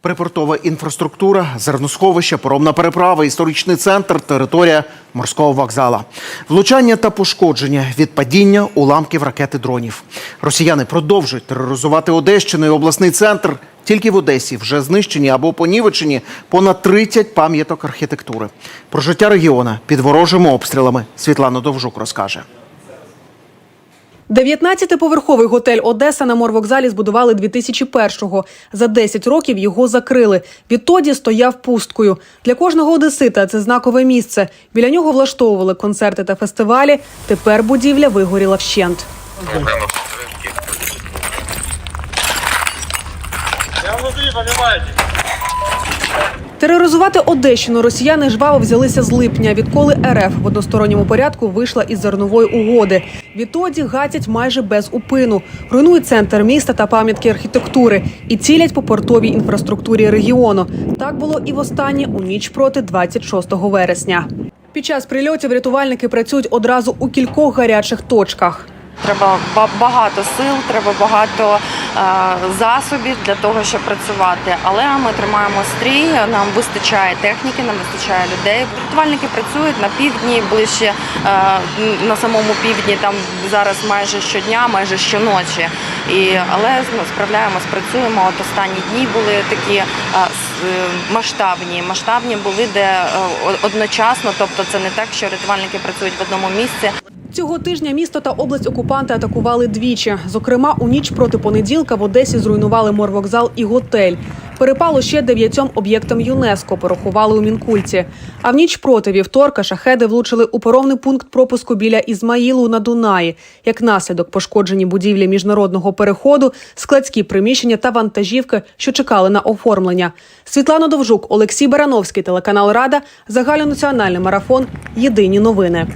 Припортова інфраструктура, зерносховище, поромна переправа, історичний центр, територія морського вокзала. Влучання та пошкодження від падіння уламків ракети дронів. Росіяни продовжують тероризувати Одещину і обласний центр. Тільки в Одесі вже знищені або понівечені понад 30 пам'яток архітектури. Про життя регіона під ворожими обстрілами Світлана Довжук розкаже. 19-поверховий готель Одеса на морвокзалі збудували 2001-го. За 10 років його закрили. Відтоді стояв пусткою. Для кожного одесита це знакове місце. Біля нього влаштовували концерти та фестивалі. Тепер будівля вигоріла вщент. Я внутри, понимаете? Тероризувати Одещину росіяни жваво взялися з липня, відколи РФ в односторонньому порядку вийшла із зернової угоди. Відтоді гатять майже без упину, руйнують центр міста та пам'ятки архітектури і цілять по портовій інфраструктурі регіону. Так було і востаннє у ніч проти 26 вересня. Під час прильотів рятувальники працюють одразу у кількох гарячих точках. Треба ба- багато сил, треба багато засобів для того, щоб працювати. Але ми тримаємо стрій, нам вистачає техніки, нам вистачає людей. Рятувальники працюють на півдні, ближче е, на самому півдні. Там зараз майже щодня, майже щоночі. І, але ну, справляємось, працюємо. От останні дні були такі е, е, масштабні. Масштабні були, де е, одночасно, тобто це не так, що рятувальники працюють в одному місці. Цього тижня місто та область окупанти атакували двічі. Зокрема, у ніч проти понеділка в Одесі зруйнували морвокзал і готель. Перепало ще дев'ятьом об'єктам ЮНЕСКО, порахували у Мінкульті. А в ніч проти вівторка шахеди влучили у поровний пункт пропуску біля Ізмаїлу на Дунаї. Як наслідок пошкоджені будівлі міжнародного переходу, складські приміщення та вантажівки, що чекали на оформлення. Світлана Довжук, Олексій Барановський, телеканал Рада, загальнонаціональний марафон. Єдині новини.